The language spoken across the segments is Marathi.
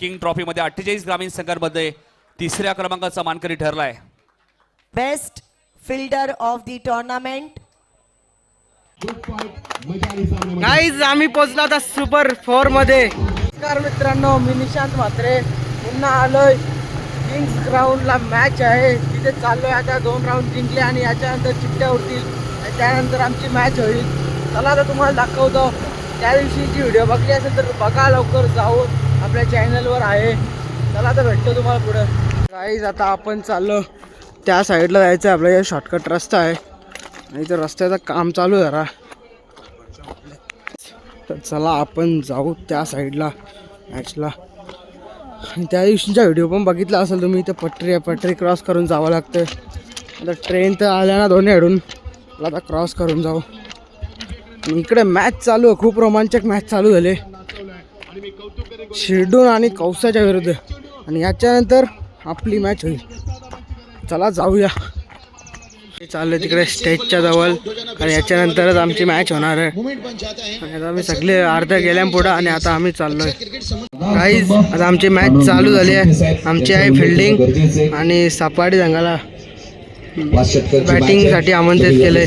किंग ट्रॉफीमध्ये अठ्ठेचाळीस ग्रामीण संघांमध्ये तिसऱ्या क्रमांकाचा मानकरी ठरलाय. Best fielder of the tournament guys आम्ही पोचलो आता सुपर फोरमध्ये. नमस्कार मित्रांनो मी निशांत म्हात्रे. पुन्हा आलोय. किंग्स ग्राउंडला मॅच आहे. तिथे चाललोय आता. दोन राऊंड जिंकले आणि याच्यानंतर चिठ्ठ्या उरतील आणि त्यानंतर आमची मॅच होईल. चला आता तुम्हाला दाखवतो. त्या दिवशीची व्हिडिओ बघली असेल तर बघा लवकर जाऊन. आपल्या चॅनलवर आहे. चला आता भेटतो तुम्हाला पुढं. गाईज आता आपण चाललो. त्या साईडला जायचं आहे आपल्या शॉर्टकट रस्ता आहे. आणि इथं रस्त्याचं काम चालू जरा. तर चला आपण जाऊ त्या साईडला मॅचला आणि त्या दिवशीचा व्हिडिओ पण बघितला असेल तुम्ही इथं पटरी आहे. पटरी क्रॉस करून जावं लागतं आता ट्रेन तर आल्या ना दोन्ही अडून मला आता क्रॉस करून जाऊ. आणि इकडे मॅच चालू आहे. खूप रोमांचक मॅच चालू झाले. शिरडून आणि कौसाच्या विरुद्ध. आणि याच्यानंतर आपली मॅच होईल. चला जाऊया. चाललं तिकडे स्टेजच्या जवळ. आणि याच्यानंतरच आमची मॅच होणार आहे. आता आम्ही सगळे अर्ध्या गेल्या पुढं आणि आता आम्ही चाललोय. काहीच आता आमची मॅच चालू झाली आहे. आमची आहे फिल्डिंग आणि सपाटी संघाला बॅटिंगसाठी आमंत्रित केले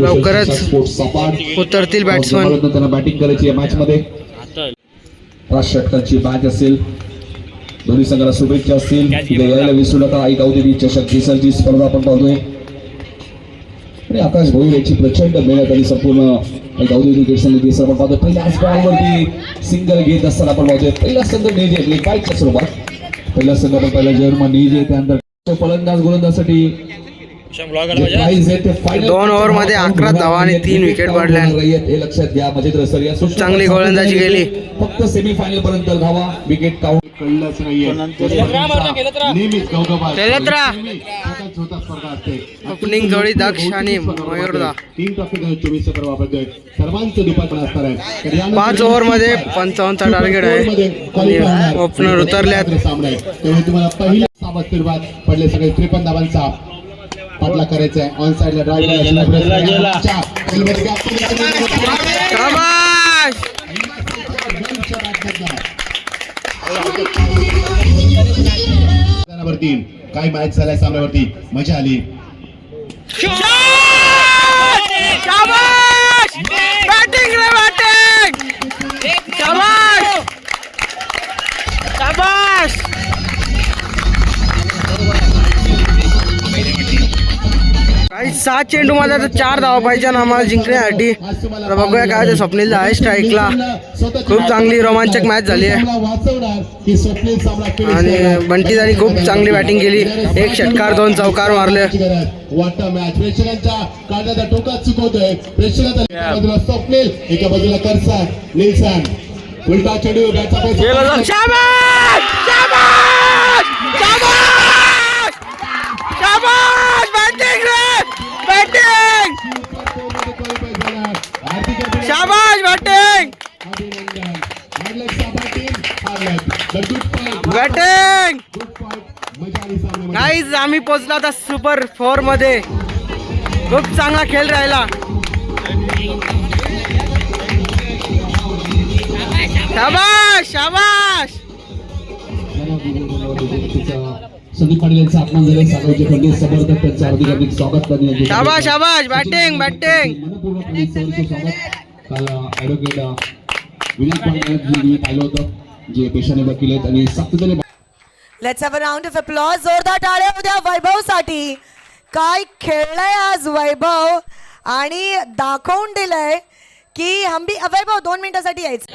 लवकरच लवकरच उतरतील बॅट्समन त्यांना बॅटिंग करायची मॅच मध्ये पाच षटकांची मॅच असेल दोन्ही संघाला शुभेच्छा असतील. तिथे यायला विसरू नका. आई गावदेवी चषक दिसाची स्पर्धा आपण पाहतोय. आणि आकाश भोईर याची प्रचंड मेहनत आणि संपूर्ण आई गावदेवी क्रिकेट आपण पाहतोय. पहिल्याच बॉलवरती सिंगल घेत असताना आपण पाहतोय. पहिला संघ नेजे आपले कालच्या स्वरूपात पहिला संघ आपण पहिला जर्मन नेजे त्यानंतर फलंदाज गोलंदाजसाठी दोन ओव्हरमध्ये अकरा धावा आणि तीन विकेट पडल्या. हे लक्षात घ्या. मजेत सर या खूप चांगली गोलंदाजी केली. फक्त सेमीफायनल पर्यंत धावा. विकेट काउंट कळलंच नाहीये. नेहमीच छोटा स्पर्धा असते. ओपनिंग जोडी दक्ष आणि मयूरदा. तीन चोवीस सत्र वापरतोय. सर्वांचं दुपारपण असणार आहे पाच ओव्हरमध्ये पंचावन्नचा टार्गेट आहे. ओपनर उतरल्यात. सामना आहे. त्यामुळे तुम्हाला पहिल्या सामत फिरवात पडले सगळे त्रेपन्न धावांचा. पाटला करायचा आहे. ऑन साईडला ड्राईव्ह शाबाश वरती काय मॅच झालाय सामन्यावरती. मजा आली. बॅटिंग रे बॅटिंग सात चेंडू मध्ये आता चार धावा पाहिजे ना आम्हाला जिंकण्यासाठी. तर बघूया काय ते स्वप्नील आहे स्ट्राईकला खूप चांगली रोमांचक मॅच झाली आहे. आणि बंटीदानी खूप चांगली बॅटिंग केली. एक षटकार दोन चौकार मारले. वाटतं मॅच प्रेक्षकांच्या काढण्याचा टोकात चुकवतोय प्रेक्षकांचा एका बाजूला स्वप्नील एका बाजूला करसा निल्सन उलटा चेंडू बॅटचा पैसा शाबाश शाबाश शाबाश शाबाश बॅटिंग रे बॅटिंग शाबाश बॅटिंग बॅटिंग गाईज आम्ही पोचलो आता सुपर फोरमध्ये. खूप चांगला खेळ राहिला. शाबाश शाबाश. संदीप पाटील यांचं आगमन झाले सागावचे पंडित समर्थक त्यांचं हार्दिक हार्दिक स्वागत करण्यात येते. शाबाश शाबाश बॅटिंग बॅटिंग स्वागत. काल ॲडव्होकेट विनायक पाटील पाहिलं होतं जे पेशाने वकील आहेत आणि सातत्याने let's have a round of applause जोरदार टाळ्या उद्या वैभवसाठी काय खेळलंय आज वैभव? आणि दाखवून दिलंय की हमबी वैभव दोन मिनिटासाठी यायचं.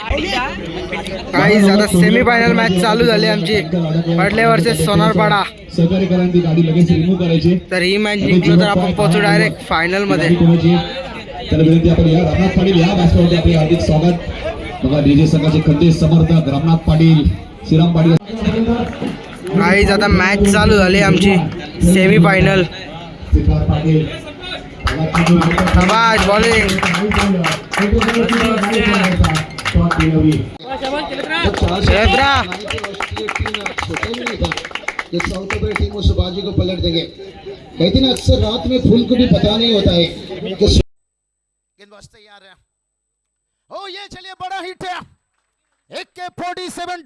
गाईज आता सेमी फायनल मॅच चालू झाली आमची. पडले वर्षे सोनारपाडा. सहकार्य करा ती गाडी लगेच रिमूव्ह करायची. तर ही मॅच जिंकलो तर आपण पोहोचू डायरेक्ट फायनलमध्ये? त्याला विनंती आपण या. रामनाथ पाटील या. व्यासपीठावरती आपले हार्दिक स्वागत. बघा डीजे संघाचे खंदे समर्थक रामनाथ पाटील श्रीराम पाटील. गाईज आता मॅच चालू झाली आमची. सेमी फायनल शाबाश बॉलिंग क्षेत्रा साउथ अफ्रीका टीम उस बाजी को पलट देंगे। कहते ना अक्सर रात में फूल को भी पता नहीं होता है कि गेंदबाज तैयार है ओ ये चलिए बड़ा हिट है एक के फोर्टी सेवन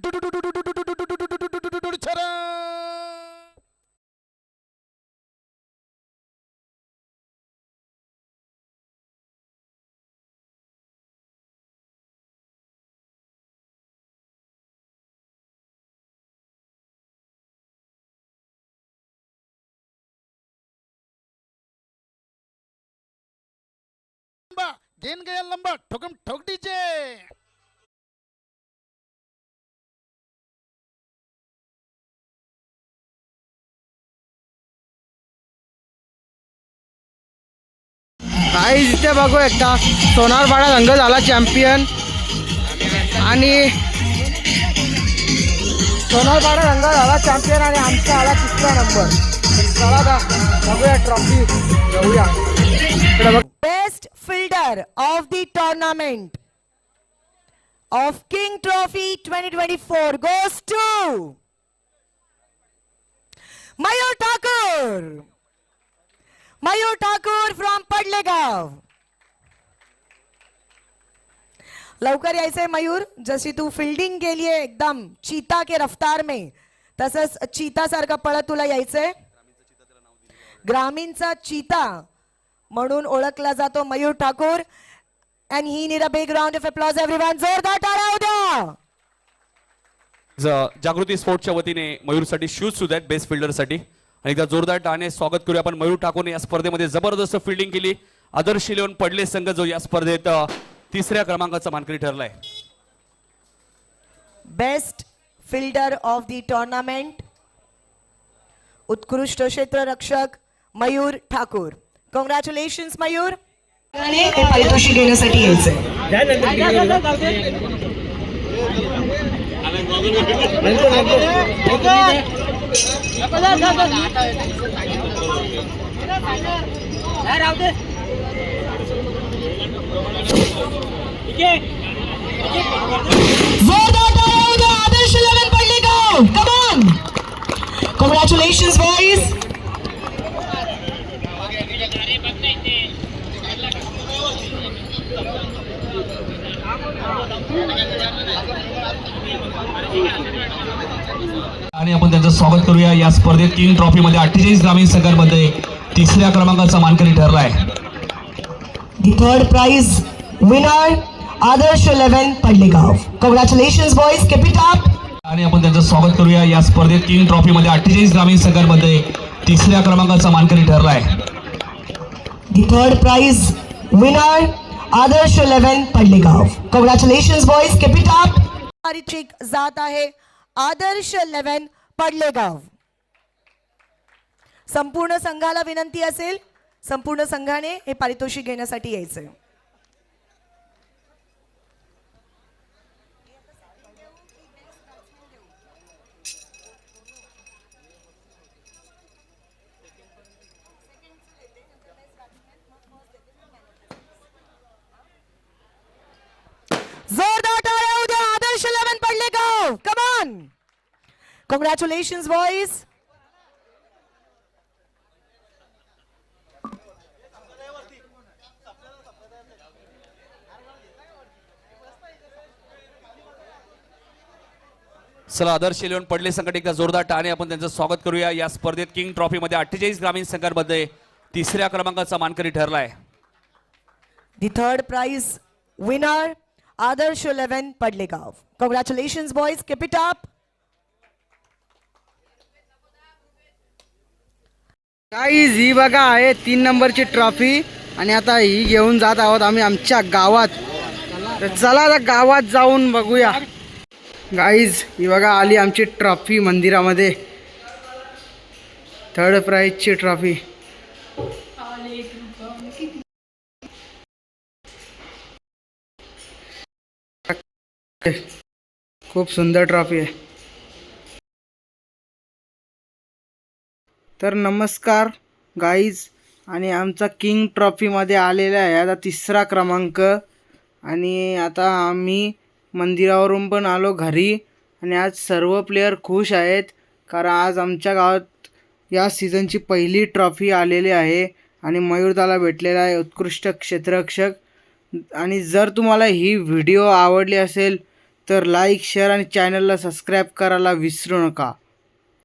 गेन गया लंबा ठोकम ठोक डीजे काही इथे बघू एकदा. सोनारबाडा रंग झाला चॅम्पियन आणि सोनारबाडा रंग झाला चॅम्पियन आणि आमचा आला तिसरा नंबर चला आता बघूया ट्रॉफी घेऊया. Best fielder of the tournament of king trophy 2024 goes to Mayur Thakur Mayur Thakur from Padlegaon लवकर यायचंय मयूर. जशी तू फिल्डिंग केली आहे एकदम चीता के रफ्तार में तसंच चीता सारखा पळत तुला यायचंय. ग्रामीणचा चीता. म्हणून ओळखला जातो Mayur Thakur. And he need a big round of applause everyone जोरदार टाळ्या उद्या! ज- जागृती स्पोर्ट्सच्या वतीने मयूरसाठी शूज सुद्धा आहेत बेस्ट फिल्डरसाठी आणि एकदा जोरदार टाळ्याने स्वागत करूया. आपण मयूर ठाकूरने या स्पर्धेमध्ये जबरदस्त फिल्डिंग केली. आदर्श इलेवन पडले संघ जो या स्पर्धेत अ, तिसऱ्या क्रमांकाचा मानकरी ठरलाय. Best fielder of the tournament उत्कृष्ट क्षेत्ररक्षक मयूर ठाकूर. कॉंग्रॅच्युलेशन मयूर हे पारितोषिक घेण्यासाठी यायचंय जोरदार टाळ्या उद्या आदर्श इलेव्हन पडले गाव कमान कॉंग्रॅच्युलेशन बॉईज आणि आपण त्यांचं स्वागत करूया या स्पर्धेत किंग ट्रॉफी मध्ये अठ्ठेचाळीस ग्रामीण संघांमध्ये तिसऱ्या क्रमांकाचा मानकरी ठरलाय The third prize winner, Adarsh 11 Padlegav. Congratulations, boys. Keep it up. आणि आपण त्यांचं स्वागत करूया या स्पर्धेत किंग ट्रॉफी मध्ये अठ्ठेचाळीस ग्रामीण संघांमध्ये तिसऱ्या क्रमांकाचा मानकरी ठरलाय The third prize winner, Adarsh 11 Padlegav. Congratulations, boys. Keep it up. जात आहे आदर्श 11 पडलेगाव. संपूर्ण संघाला विनंती असेल संपूर्ण संघाने हे पारितोषिक घेण्यासाठी यायचंय जोरदार टाळ्या उद्या आदर्श 11 पडलेगाव कमान कॉंग्रॅच्युलेशन बॉईज चला आदर्श इलेवन पडले संकट एकदा जोरदार टाळ्याने आपण त्यांचं स्वागत करूया. या स्पर्धेत किंग ट्रॉफीमध्ये अठ्ठेचाळीस ग्रामीण संघांमध्ये तिसऱ्या क्रमांकाचा मानकरी ठरलाय. The third prize winner, Adarsh 11 Padlegav. Congratulations, boys. Keep it guys ही बघा आहे तीन नंबरची ट्रॉफी. आणि आता ही घेऊन जात आहोत आम्ही आमच्या गावात. तर चला आता गावात जाऊन बघूया. गाईज ही बघा आली आमची ट्रॉफी मंदिरामध्ये. थर्ड प्राईजची ट्रॉफी. खूप सुंदर ट्रॉफी आहे. तर नमस्कार गाईज आणि आमचा किंग ट्रॉफीमध्ये आलेला आहे. आता तिसरा क्रमांक. आणि आता आम्ही मंदिरावरून पण आलो घरी. आणि आज सर्व प्लेयर खुश आहेत. कारण आज आमच्या गावात या सीझनची पहिली ट्रॉफी आलेली आहे. आणि मयूरदाला भेटलेला आहे उत्कृष्ट क्षेत्ररक्षक. आणि जर तुम्हाला ही व्हिडिओ आवडली असेल तर लाईक शेअर आणि चॅनलला सबस्क्राईब करायला विसरू नका.